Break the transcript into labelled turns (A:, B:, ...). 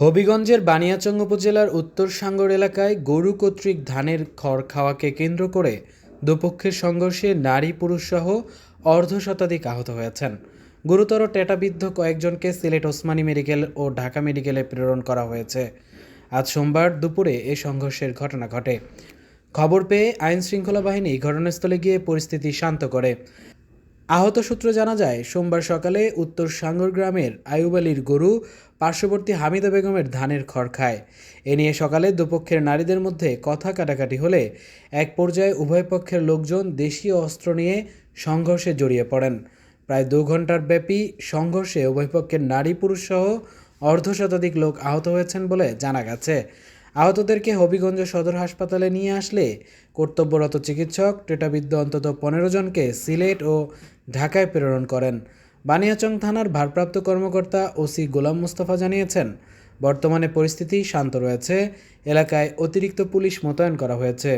A: হবিগঞ্জের বানিয়াচং উপজেলার উত্তর সাঙ্গর এলাকায় গরু কর্তৃক ধানের খড় খাওয়াকে কেন্দ্র করে দুপক্ষের সংঘর্ষে নারী পুরুষসহ অর্ধ শতাধিক আহত হয়েছেন। গুরুতর টেটাবিদ্ধ কয়েকজনকে সিলেট ওসমানী মেডিকেল ও ঢাকা মেডিকেলে প্রেরণ করা হয়েছে। আজ সোমবার দুপুরে এ সংঘর্ষের ঘটনা ঘটে। খবর পেয়ে আইন শৃঙ্খলা বাহিনী ঘটনাস্থলে গিয়ে পরিস্থিতি শান্ত করে। আহত সূত্রে জানা যায়, সোমবার সকালে উত্তর সাঙ্গর গ্রামের আয়ুব আলীর গরু পার্শ্ববর্তী হামিদা বেগমের ধানের খড় খায়। এ নিয়ে সকালে দুপক্ষের নারীদের মধ্যে কথা কাটাকাটি হলে এক পর্যায়ে উভয় পক্ষের লোকজন দেশীয় অস্ত্র নিয়ে সংঘর্ষে জড়িয়ে পড়েন। প্রায় দু ঘণ্টার ব্যাপী সংঘর্ষে উভয় পক্ষের নারী পুরুষ সহ অর্ধ শতাধিক লোক আহত হয়েছেন বলে জানা গেছে। আহতদেরকে হবিগঞ্জ সদর হাসপাতালে নিয়ে আসলে কর্তব্যরত চিকিৎসক টেটাবিদ্য অন্তত পনেরো জনকে সিলেট ও ঢাকায় প্রেরণ করেন। বানিয়াচং থানার ভারপ্রাপ্ত কর্মকর্তা ওসি গোলাম মুস্তফা জানিয়েছেন, বর্তমানে পরিস্থিতি শান্ত রয়েছে, এলাকায় অতিরিক্ত পুলিশ মোতায়েন করা হয়েছে।